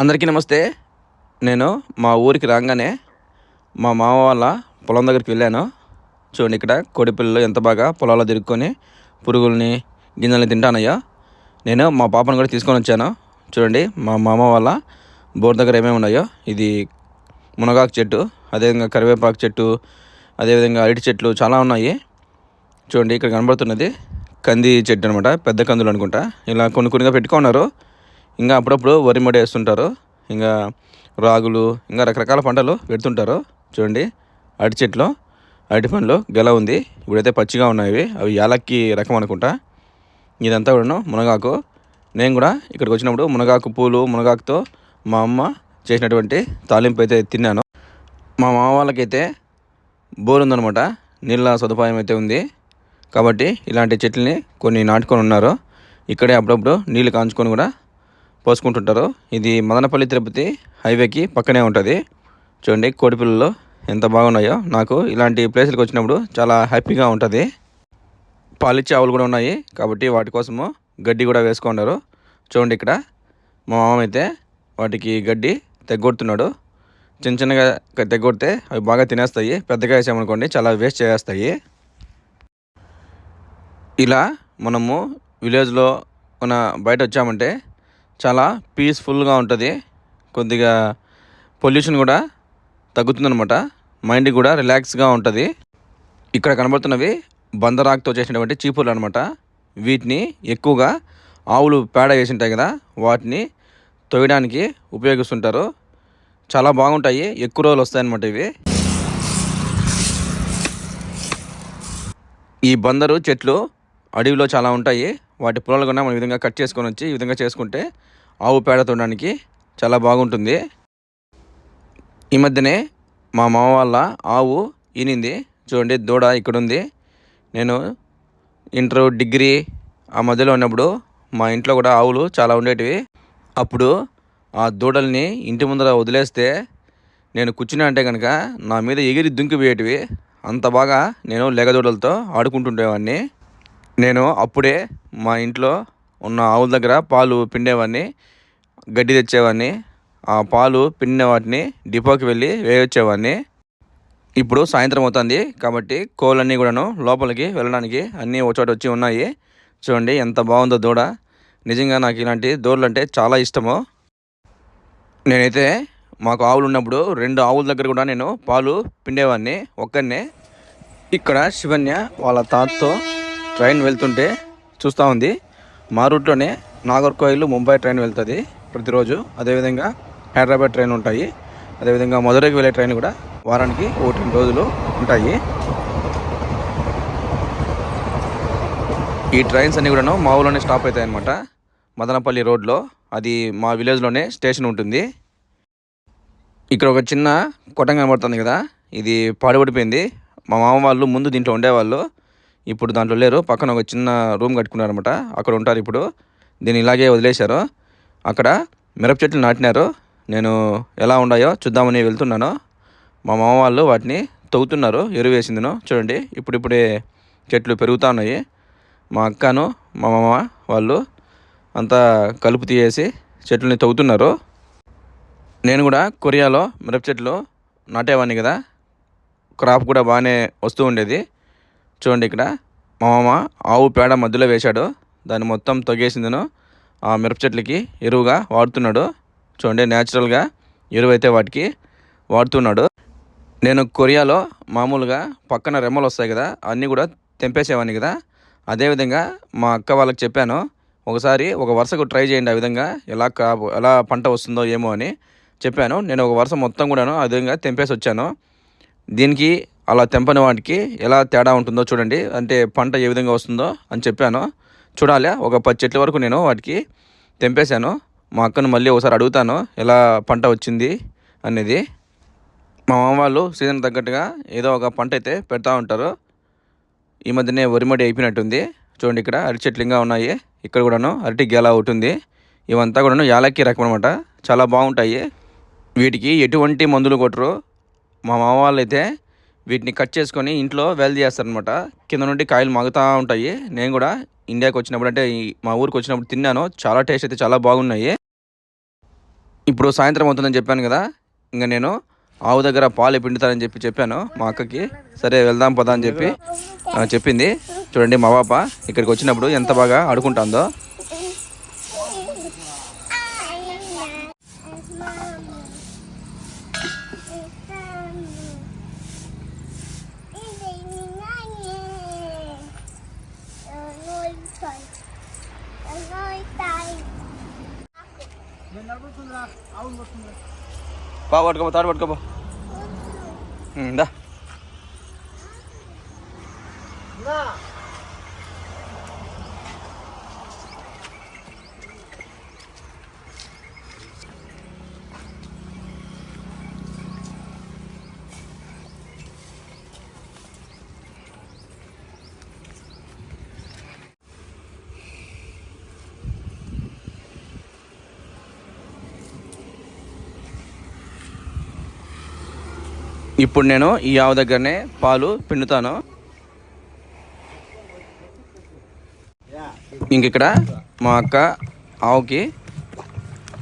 అందరికీ నమస్తే. నేను మా ఊరికి రాగానే మా మామ వాళ్ళ పొలం దగ్గరికి వెళ్ళాను. చూడండి ఇక్కడ కోడి పిల్లలు ఎంత బాగా పొలాల్లో తిరుక్కొని పురుగుల్ని గింజల్ని తింటానయ్యా. నేను మా పాపను కూడా తీసుకొని వచ్చాను. చూడండి మా మామ వాళ్ళ బోర్ దగ్గర ఏమేమి ఉన్నాయో. ఇది మునగాకు చెట్టు అదేవిధంగా కరివేపాకు చెట్టు అదేవిధంగా అరటి చెట్లు చాలా ఉన్నాయి. చూడండి ఇక్కడ కనబడుతున్నది కంది చెట్టు అనమాట పెద్ద కందులు అనుకుంటా. ఇలా కొన్ని కొన్నిగా పెట్టుకున్నారు ఇంకా అప్పుడప్పుడు వరి మడి వేస్తుంటారు. ఇంకా రాగులు ఇంకా రకరకాల పంటలు పెడుతుంటారు. చూడండి అరటి చెట్లు అరటి పండ్లు గెల ఉంది. ఇప్పుడైతే పచ్చిగా ఉన్నాయి అవి యాలక్కి రకం అనుకుంటా. ఇదంతా కూడా మునగాకు. నేను కూడా ఇక్కడికి వచ్చినప్పుడు మునగాకు పూలు మునగాకుతో మా అమ్మ చేసినటువంటి తాలింపు అయితే తిన్నాను. మా మామ వాళ్ళకైతే బోర్ ఉందనమాట నీళ్ళ సదుపాయం అయితే ఉంది. కాబట్టి ఇలాంటి చెట్లని కొన్ని నాటుకొని ఉన్నారు. ఇక్కడే అప్పుడప్పుడు నీళ్ళు కాంచుకొని కూడా పోసుకుంటుంటారు. ఇది మదనపల్లి తిరుపతి హైవేకి పక్కనే ఉంటుంది. చూడండి కోడిపిల్లలు ఎంత బాగున్నాయో. నాకు ఇలాంటి ప్లేసులకు వచ్చినప్పుడు చాలా హ్యాపీగా ఉంటుంది. పాలిచ్చే ఆవులు కూడా ఉన్నాయి. కాబట్టి వాటి కోసము గడ్డి కూడా వేసుకున్నారు చూడండి ఇక్కడ మా మామ అయితే వాటికి గడ్డి తెగ్గొడుతున్నాడు. చిన్న చిన్నగా తెగ్గొడితే అవి బాగా తినేస్తాయి. పెద్దగా వేసామనుకోండి చాలా వేస్ట్ చేస్తాయి ఇలా మనము విలేజ్లో ఉన్న బయట వచ్చామంటే చాలా పీస్ఫుల్గా ఉంటుంది. కొద్దిగా పొల్యూషన్ కూడా తగ్గుతుందనమాట మైండ్ కూడా రిలాక్స్గా ఉంటుంది. ఇక్కడ కనబడుతున్నవి బందరాకుతో చేసినటువంటి చీపుర్లు అనమాట వీటిని ఎక్కువగా ఆవులు పేడ వేసి ఉంటాయి కదా వాటిని తొయ్యడానికి ఉపయోగిస్తుంటారు. చాలా బాగుంటాయి. ఎక్కువ రోజులు వస్తాయన్నమాట ఇవి. ఈ బందరు చెట్లు అడవిలో చాలా ఉంటాయి. వాటి పొలాలు కూడా మనం విధంగా కట్ చేసుకొని వచ్చి ఈ విధంగా చేసుకుంటే ఆవు పేడ తోడడానికి చాలా బాగుంటుంది. ఈ మధ్యనే మా మామ వాళ్ళ ఆవు ఈనింది. చూడండి దూడ ఇక్కడ ఉంది నేను ఇంటర్ డిగ్రీ ఆ మధ్యలో ఉన్నప్పుడు మా ఇంట్లో కూడా ఆవులు చాలా ఉండేటివి. అప్పుడు ఆ దూడల్ని ఇంటి ముందర వదిలేస్తే నేను కూర్చున్నా అంటే కనుక నా మీద ఎగిరి దుంకిపోయేటివి. అంత బాగా నేను లెగదూడలతో ఆడుకుంటుండేవాడిని నేను అప్పుడే మా ఇంట్లో ఉన్న ఆవుల దగ్గర పాలు పిండేవాడిని గడ్డి తెచ్చేవాడిని ఆ పాలు పిండిన వాటిని డిపోకి వెళ్ళి వేయొచ్చేవాడిని ఇప్పుడు సాయంత్రం అవుతుంది కాబట్టి కోళ్ళన్నీ కూడాను లోపలికి వెళ్ళడానికి అన్నీ ఒక చోట వచ్చి ఉన్నాయి. చూడండి ఎంత బాగుందో దూడ. నిజంగా నాకు ఇలాంటి దూడలు అంటే చాలా ఇష్టము. నేనైతే మాకు ఆవులు ఉన్నప్పుడు రెండు ఆవుల దగ్గర కూడా నేను పాలు పిండేవాడిని ఒక్కనే ఇక్కడ శివన్య వాళ్ళ తాతతో ట్రైన్ వెళ్తుంటే చూస్తూ ఉంది. మా రూట్లోనే నాగర్కోయిల్ ముంబై ట్రైన్ వెళ్తుంది ప్రతిరోజు. అదేవిధంగా హైదరాబాద్ ట్రైన్ ఉంటాయి. అదేవిధంగా మధురైకి వెళ్ళే ట్రైన్ కూడా వారానికి ఒకటి రెండు రోజులు ఉంటాయి. ఈ ట్రైన్స్ అన్నీ కూడాను మా ఊళ్ళోనే స్టాప్ అవుతాయి అనమాట మదనపల్లి రోడ్లో. అది మా విలేజ్లోనే స్టేషన్ ఉంటుంది. ఇక్కడ ఒక చిన్న కొట్టం కనబడుతుంది కదా. ఇది పాడుపడిపోయింది. మా మామ వాళ్ళు ముందు దీంట్లో ఉండేవాళ్ళు. ఇప్పుడు దాంట్లో లేరు. పక్కన ఒక చిన్న రూమ్ కట్టుకున్నారనమాట అక్కడ ఉంటారు ఇప్పుడు. దీన్ని ఇలాగే వదిలేశారు. అక్కడ మిరప చెట్లు నాటినారు. నేను ఎలా ఉన్నాయో చూద్దామని వెళ్తున్నాను. మా మామ వాళ్ళు వాటిని తవ్వుతున్నారు. ఎరువు వేసిందిను. చూడండి. ఇప్పుడిప్పుడే చెట్లు పెరుగుతూ ఉన్నాయి. మా అక్కను మా మామ వాళ్ళు అంతా కలుపు తీయేసి చెట్లని తవ్వుతున్నారు. నేను కూడా కొరియాలో మిరప చెట్లు నాటేవాడిని కదా. క్రాప్ కూడా బాగానే వస్తూ ఉండేది. చూడండి ఇక్కడ. మా మామ ఆవు పేడ మధ్యలో వేశాడు. దాన్ని మొత్తం తొగేసిందను. ఆ మిరప చెట్లకి ఎరువుగా వాడుతున్నాడు. చూడండి న్యాచురల్గా ఎరువు అయితే వాటికి వాడుతున్నాడు. నేను కొరియాలో మామూలుగా పక్కన రెమ్మలు వస్తాయి కదా అన్నీ కూడా తెంపేసేవాడిని కదా. అదేవిధంగా మా అక్క వాళ్ళకి చెప్పాను ఒకసారి ఒక వరుసకు ట్రై చేయండి ఆ విధంగా ఎలా కా ఎలా పంట వస్తుందో ఏమో అని చెప్పాను. నేను ఒక వరుస మొత్తం కూడాను ఆ విధంగా తెంపేసి వచ్చాను. దీనికి అలా తెంపని వాటికి ఎలా తేడా ఉంటుందో చూడండి. అంటే పంట ఏ విధంగా వస్తుందో అని చెప్పాను. చూడాలి. ఒక పది చెట్ల వరకు నేను వాటికి తెంపేశాను. మా అక్కను మళ్ళీ ఒకసారి అడుగుతాను ఎలా పంట వచ్చింది అనేది. మా మామ వాళ్ళు సీజన్ తగ్గట్టుగా ఏదో ఒక పంట అయితే పెడతా ఉంటారు. ఈ మధ్యనే వరిమడి అయిపోయినట్టుంది. చూడండి ఇక్కడ అరటి చెట్లు ఇంకా ఉన్నాయి. ఇక్కడ కూడాను అరటి గెల ఉంటుంది ఇవంతా కూడాను యాలక్కి రకం అనమాట చాలా బాగుంటాయి. వీటికి ఎటువంటి మందులు కొట్టరు. మా మామ వాళ్ళు అయితే వీటిని కట్ చేసుకొని ఇంట్లో వేల్ చేస్తారనమాట కింద నుండి కాయలు మగుతూ ఉంటాయి. నేను కూడా ఇండియాకి వచ్చినప్పుడు అంటే మా ఊరికి వచ్చినప్పుడు తిన్నాను. చాలా టేస్ట్ అయితే చాలా బాగున్నాయి. ఇప్పుడు సాయంత్రం అవుతుందని చెప్పాను కదా. ఇంకా నేను ఆవు దగ్గర పాలు పిండుతానని చెప్పి చెప్పాను మా అక్కకి. సరే వెళ్దాం పదా అని చెప్పి చెప్పింది. చూడండి మా పాప ఇక్కడికి వచ్చినప్పుడు ఎంత బాగా ఆడుకుంటుందో. పా పట్టుకోపో తాడు పట్టుకోపో ఉమ్, ఇప్పుడు నేను ఈ ఆవు దగ్గరనే పాలు పిండుతాను. ఇంక ఇక్కడ మా అక్క ఆవుకి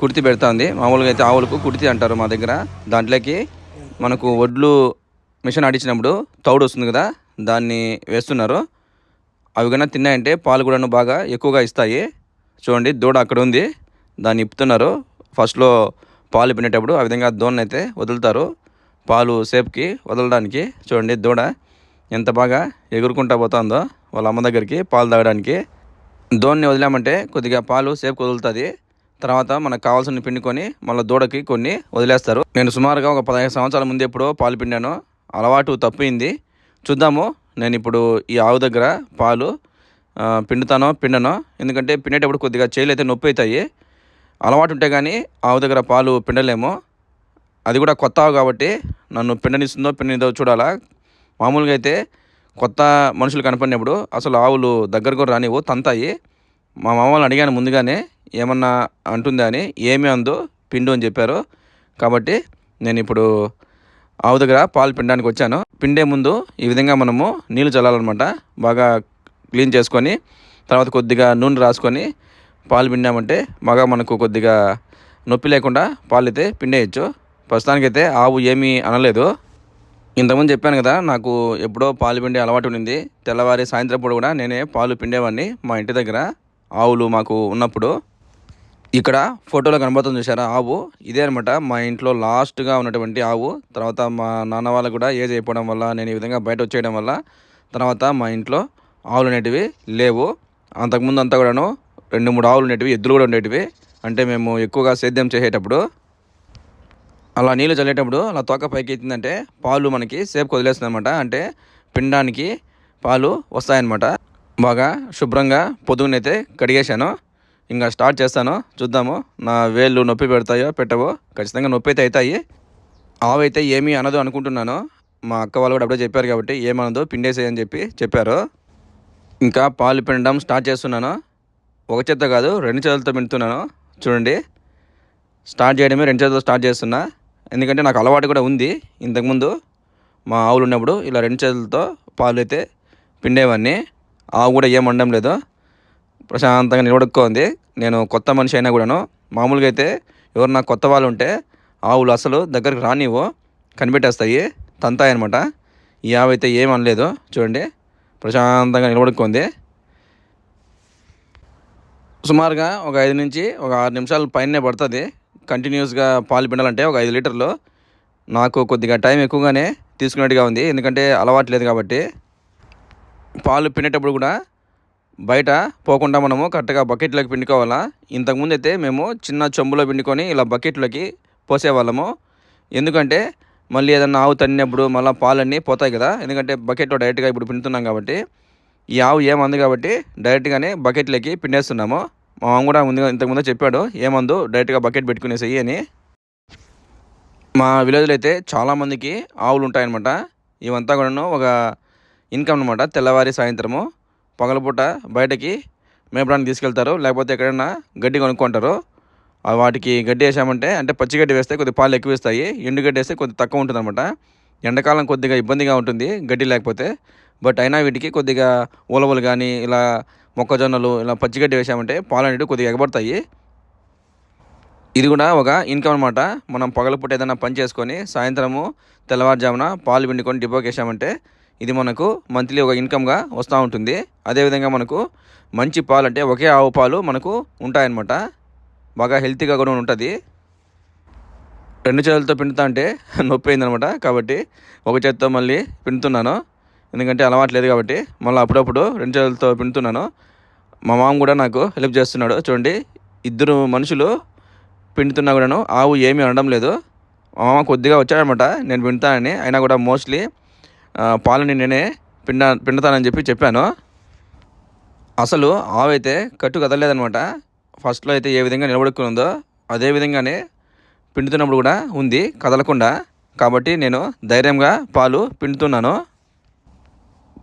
కుర్తి పెడుతుంది. మామూలుగా అయితే ఆవులకు కుర్తి అంటారు మా దగ్గర. దాంట్లోకి మనకు వడ్లు మిషన్ ఆడించినప్పుడు తౌడు వస్తుంది కదా దాన్ని వేస్తున్నారు. అవి కన్నా తిన్నాయంటే పాలు కూడాను బాగా ఎక్కువగా ఇస్తాయి. చూడండి దూడ అక్కడ ఉంది. దాన్ని ఇప్పుతున్నారు. ఫస్ట్లో పాలు పిండేటప్పుడు ఆ విధంగా దూడని అయితే వదులుతారు. పాలు సేపుకి వదలడానికి చూడండి దూడ ఎంత బాగా ఎగురుకుంటా పోతుందో వాళ్ళ అమ్మ దగ్గరికి పాలు తాగడానికి. దోన్ని వదిలామంటే కొద్దిగా పాలు సేపుకి వదులుతుంది. తర్వాత మనకు కావాల్సిన పిండుకొని మళ్ళీ దూడకి కొన్ని వదిలేస్తారు. నేను సుమారుగా ఒక పదహైదు సంవత్సరాల ముందు ఎప్పుడో పాలు పిండాను. అలవాటు తప్పింది. చూద్దాము నేను ఇప్పుడు ఈ ఆవు దగ్గర పాలు పిండుతానో పిండనో. ఎందుకంటే పిండేటప్పుడు కొద్దిగా చేతులు అయితే నొప్పి అవుతాయి. అలవాటు ఉంటే కానీ ఆవు దగ్గర పాలు పిండలేము. అది కూడా కొత్త ఆవు కాబట్టి నన్ను పిండనిస్తుందో పిండనిదో చూడాలా. మామూలుగా అయితే కొత్త మనుషులు కనపడినప్పుడు అసలు ఆవులు దగ్గర కూడా రానివ్వు తంతాయి. మా మామ వాళ్ళని అడిగాను ముందుగానే ఏమన్నా అంటుందా అని ఏమీ అందో పిండు అని చెప్పారు. కాబట్టి నేను ఇప్పుడు ఆవు దగ్గర పాలు పిండడానికి వచ్చాను. పిండే ముందు ఈ విధంగా మనము నీళ్ళు చల్లాలన్నమాట. బాగా క్లీన్ చేసుకొని తర్వాత కొద్దిగా నూనె రాసుకొని పాలు పిండామంటే బాగా మనకు కొద్దిగా నొప్పి లేకుండా పాలు అయితే పిండేయచ్చు. ప్రస్తుతానికైతే ఆవు ఏమీ అనలేదు. ఇంతకుముందు చెప్పాను కదా నాకు ఎప్పుడో పాలు పిండే అలవాటు ఉండింది. తెల్లవారి సాయంత్రం పూట కూడా నేనే పాలు పిండేవాడిని మా ఇంటి దగ్గర ఆవులు మాకు ఉన్నప్పుడు. ఇక్కడ ఫోటోలో కనబడుతుంది చూసారా ఆవు? ఇదే అనమాట మా ఇంట్లో లాస్ట్గా ఉన్నటువంటి ఆవు. తర్వాత మా నాన్న వాళ్ళు కూడా ఏజ్ అయిపోవడం వల్ల నేను ఈ విధంగా బయట వచ్చేయడం వల్ల తర్వాత మా ఇంట్లో ఆవులు అనేటివి లేవు. అంతకుముందు అంతా కూడాను రెండు మూడు ఆవులు ఉండేటివి ఎద్దులు కూడా ఉండేటివి. అంటే మేము ఎక్కువగా సేద్యం చేసేటప్పుడు అలా నీళ్ళు చల్లేటప్పుడు అలా తోక పైకి ఎత్తిందంటే పాలు మనకి సేపుకి వదిలేస్తుంది అనమాట అంటే పిండానికి పాలు వస్తాయన్నమాట. బాగా శుభ్రంగా పొద్దున్నైతే కడిగేశాను. ఇంకా స్టార్ట్ చేస్తాను. చూద్దాము నా వేళ్ళు నొప్పి పెడతాయో పెట్టవో. ఖచ్చితంగా నొప్పి అయితే అవుతాయి ఆవు అయితే ఏమీ అనదు అనుకుంటున్నాను. మా అక్క వాళ్ళు కూడా అప్పుడే చెప్పారు కాబట్టి ఏమనదు పిండేసేయని చెప్పి చెప్పారు. ఇంకా పాలు పిండడం స్టార్ట్ చేస్తున్నాను. ఒక చేత్తో కాదు రెండు చేతులతో పిండుతున్నాను. చూడండి. స్టార్ట్ చేయడమే రెండు చేతులతో స్టార్ట్ చేస్తున్నా. ఎందుకంటే నాకు అలవాటు కూడా ఉంది. ఇంతకుముందు మా ఆవులు ఉన్నప్పుడు ఇలా రెండు చేతులతో పాలు అయితే పిండేవాడిని ఆవు కూడా ఏం వండడం లేదు. ప్రశాంతంగా నిలబడుకోంది. నేను కొత్త మనిషి అయినా కూడాను. మామూలుగా అయితే ఎవరన్నా కొత్త వాళ్ళు ఉంటే ఆవులు అసలు దగ్గరికి రానివ్వు. కనిపెట్టేస్తాయి. తంతాయి అనమాట ఈ ఆవు అయితే ఏం అనలేదు. చూడండి. ప్రశాంతంగా నిలబడుకుంది. సుమారుగా ఒక ఐదు నుంచి ఒక ఆరు నిమిషాల పైనే పడుతుంది. కంటిన్యూస్గా పాలు పిండాలంటే ఒక ఐదు లీటర్లు. నాకు కొద్దిగా టైం ఎక్కువగానే తీసుకున్నట్టుగా ఉంది. ఎందుకంటే అలవాటు లేదు కాబట్టి పాలు పిండేటప్పుడు కూడా బయట పోకుండా మనము కరెక్ట్గా బకెట్లోకి పిండుకోవాలా. ఇంతకుముందు అయితే మేము చిన్న చెంబులో పిండుకొని ఇలా బకెట్లోకి పోసేవాళ్ళము. ఎందుకంటే మళ్ళీ ఏదన్నా ఆవు తన్నినప్పుడు మళ్ళీ పాలన్నీ పోతాయి కదా. ఎందుకంటే బకెట్లో డైరెక్ట్గా ఇప్పుడు పిండుతున్నాం కాబట్టి ఈ ఆవు ఏమంది కాబట్టి డైరెక్ట్గానే బకెట్లోకి పిండేస్తున్నాము. మా మామ కూడా ముందుగా ఇంతకుముందే చెప్పాడు ఏమందు డైరెక్ట్గా బకెట్ పెట్టుకునేసేయి అని. మా విలేజ్లో అయితే చాలామందికి ఆవులు ఉంటాయన్నమాట. ఇవంతా కూడాను ఒక ఇన్కమ్ అనమాట తెల్లవారి సాయంత్రము పగలపూట బయటకి మేపడానికి తీసుకెళ్తారు. లేకపోతే ఎక్కడైనా గడ్డి కొనుక్కుంటారు. వాటికి గడ్డి వేసామంటే అంటే పచ్చి గడ్డి వేస్తే కొద్దిగా పాలు ఎక్కువ ఇస్తాయి ఎండు గడ్డి వేస్తే కొద్దిగా తక్కువ ఉంటుంది అనమాట ఎండాకాలం కొద్దిగా ఇబ్బందిగా ఉంటుంది గడ్డి లేకపోతే. బట్ అయినా వీటికి కొద్దిగా ఉలవలు కానీ ఇలా మొక్కజొన్నలు ఇలా పచ్చిగడ్డి వేసామంటే పాలు అనేవి కొద్దిగా ఎగబడతాయి. ఇది కూడా ఒక ఇన్కమ్ అనమాట మనం పగలపూట ఏదైనా పని చేసుకొని సాయంత్రము తెల్లవారుజామున పాలు పిండుకొని డిపోకి వేసామంటే ఇది మనకు మంత్లీ ఒక ఇన్కమ్గా వస్తూ ఉంటుంది. అదేవిధంగా మనకు మంచి పాలు అంటే ఒకే ఆవు పాలు మనకు ఉంటాయన్నమాట. బాగా హెల్తీగా కూడా ఉంటుంది. రెండు చేతులతో పిండుతా అంటే నొప్పి అయిందనమాట కాబట్టి ఒక చేతితో మళ్ళీ పిండుతున్నాను. ఎందుకంటే అలవాట్లేదు కాబట్టి మళ్ళీ అప్పుడప్పుడు రెండు చేతులతో పిండుతున్నాను. మా మామ కూడా నాకు హెల్ప్ చేస్తున్నాడు. చూడండి ఇద్దరు మనుషులు పిండుతున్నా కూడాను ఆవు ఏమీ అనడం లేదు. మా మామ కొద్దిగా వచ్చాడనమాట. నేను పిండుతానని. అయినా కూడా మోస్ట్లీ పాలని నేనే పిండ పిండుతానని చెప్పి చెప్పాను. అసలు ఆవు అయితే కట్టు కదలలేదనమాట. ఫస్ట్లో అయితే ఏ విధంగా నిలబడుకుందో అదే విధంగానే పిండుతున్నప్పుడు కూడా ఉంది కదలకుండా. కాబట్టి నేను ధైర్యంగా పాలు పిండుతున్నాను.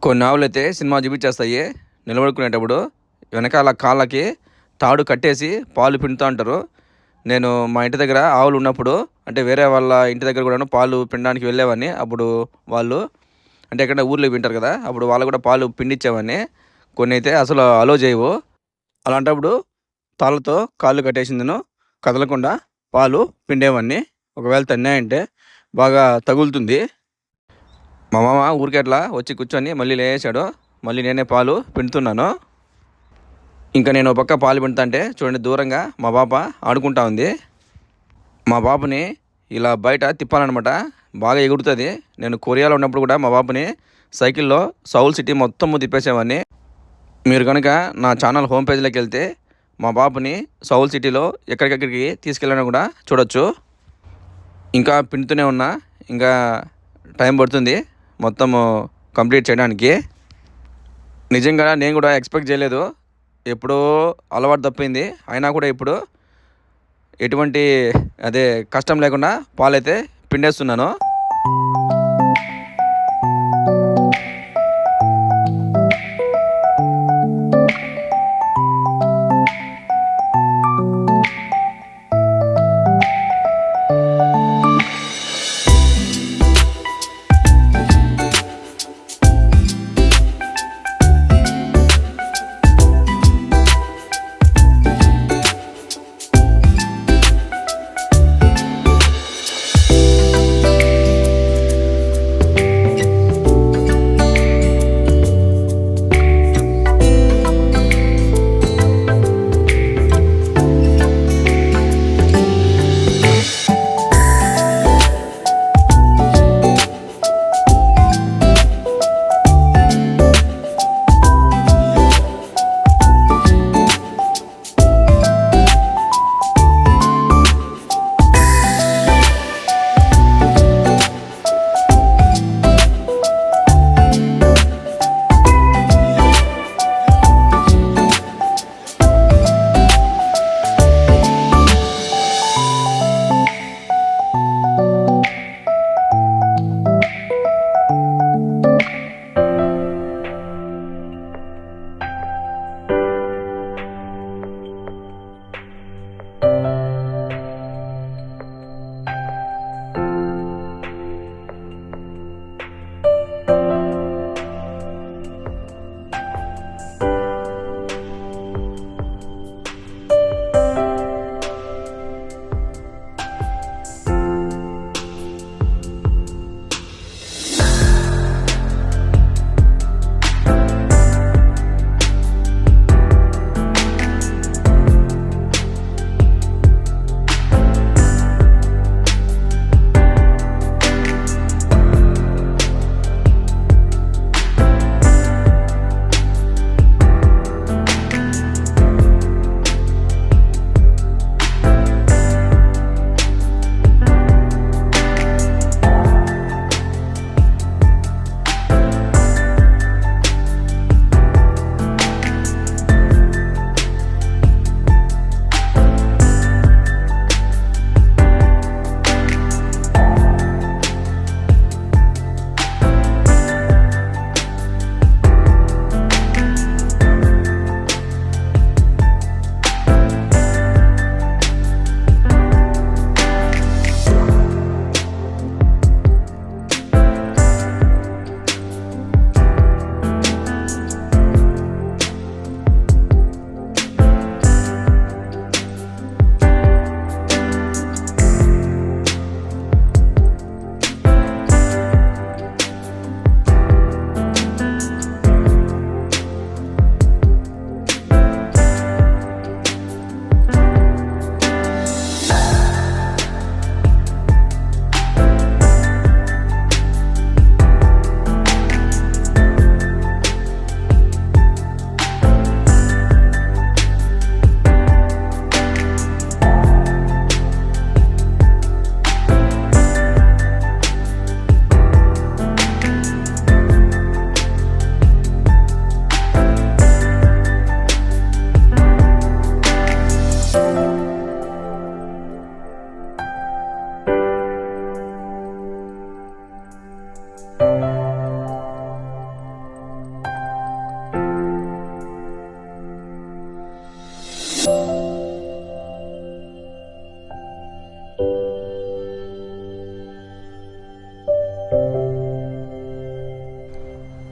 కొన్ని ఆవులు అయితే సినిమా చూపించేస్తాయి. నిలబడుకునేటప్పుడు వెనకాల కాళ్ళకి తాడు కట్టేసి పాలు పిండుతూ ఉంటారు. నేను మా ఇంటి దగ్గర ఆవులు ఉన్నప్పుడు అంటే వేరే వాళ్ళ ఇంటి దగ్గర కూడా పాలు పిండడానికి వెళ్ళేవాడిని అప్పుడు వాళ్ళు అంటే ఎక్కడ ఊర్లో వింటారు కదా అప్పుడు వాళ్ళు కూడా పాలు పిండిచ్చేవాడిని కొన్ని అయితే అసలు అలో చేయవు. అలాంటప్పుడు తాళ్ళతో కాళ్ళు కట్టేసిందను కదలకుండా పాలు పిండేవాడిని ఒకవేళ తన్నాయంటే బాగా తగులుతుంది. మా మామ ఊరికెట్లా వచ్చి కూర్చొని మళ్ళీ లేచాడు. మళ్ళీ నేనే పాలు పిండుతున్నాను. ఇంకా నేను ఒక పక్క పాలు పిండుతంటే చూడండి దూరంగా మా పాప ఆడుకుంటా ఉంది. మా పాపని ఇలా బయట తిప్పాలన్నమాట. బాగా ఎగురుతుంది. నేను కొరియాలో ఉన్నప్పుడు కూడా మా బాబుని సైకిల్లో సౌల్ సిటీ మొత్తం తిప్పేసేవాడిని. మీరు కనుక నా ఛానల్ హోమ్ పేజ్లోకి వెళ్తే మా బాబుని సౌల్ సిటీలో ఎక్కడికెక్కడికి తీసుకెళ్ళినా కూడా చూడొచ్చు. ఇంకా పిండుతూనే ఉన్నా. ఇంకా టైం పడుతుంది. మొత్తం కంప్లీట్ చేయడానికి. నిజంగా నేను కూడా ఎక్స్పెక్ట్ చేయలేదు. ఎప్పుడో అలవాటు తప్పింది. అయినా కూడా ఇప్పుడు ఎటువంటి అదే కష్టం లేకుండా పాలైతే పిండేస్తున్నాను.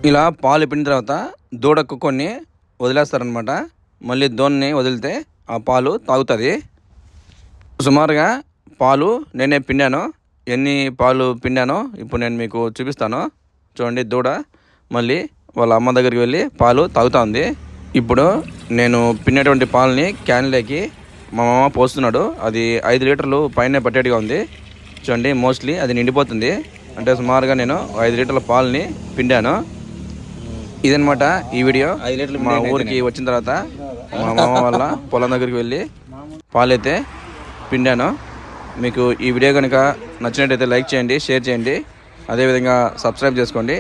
ఇలా పాలు పిండిన తర్వాత దూడకు కొన్ని వదిలేస్తారనమాట మళ్ళీ దోన్ని వదిలితే ఆ పాలు తాగుతుంది. సుమారుగా పాలు నేనే పిండాను. ఎన్ని పాలు పిండానో ఇప్పుడు నేను మీకు చూపిస్తాను. చూడండి దూడ. మళ్ళీ వాళ్ళ అమ్మ దగ్గరికి వెళ్ళి పాలు తాగుతూ ఉంది ఇప్పుడు నేను పిండినటువంటి పాలని క్యాన్లోకి మా మామ పోస్తున్నాడు. అది ఐదు లీటర్లు పైన పట్టేట్టుగా ఉంది. చూడండి మోస్ట్లీ అది నిండిపోతుంది. అంటే సుమారుగా నేను ఐదు లీటర్ల పాలని పిండాను. ఇదనమాట ఈ వీడియో. మా ఊరికి వచ్చిన తర్వాత మా మామ వాళ్ళ పొలం దగ్గరికి వెళ్ళి పాలైతే పిండాను. మీకు ఈ వీడియో కనుక నచ్చినట్టయితే లైక్ చేయండి షేర్ చేయండి. అదేవిధంగా సబ్స్క్రైబ్ చేసుకోండి.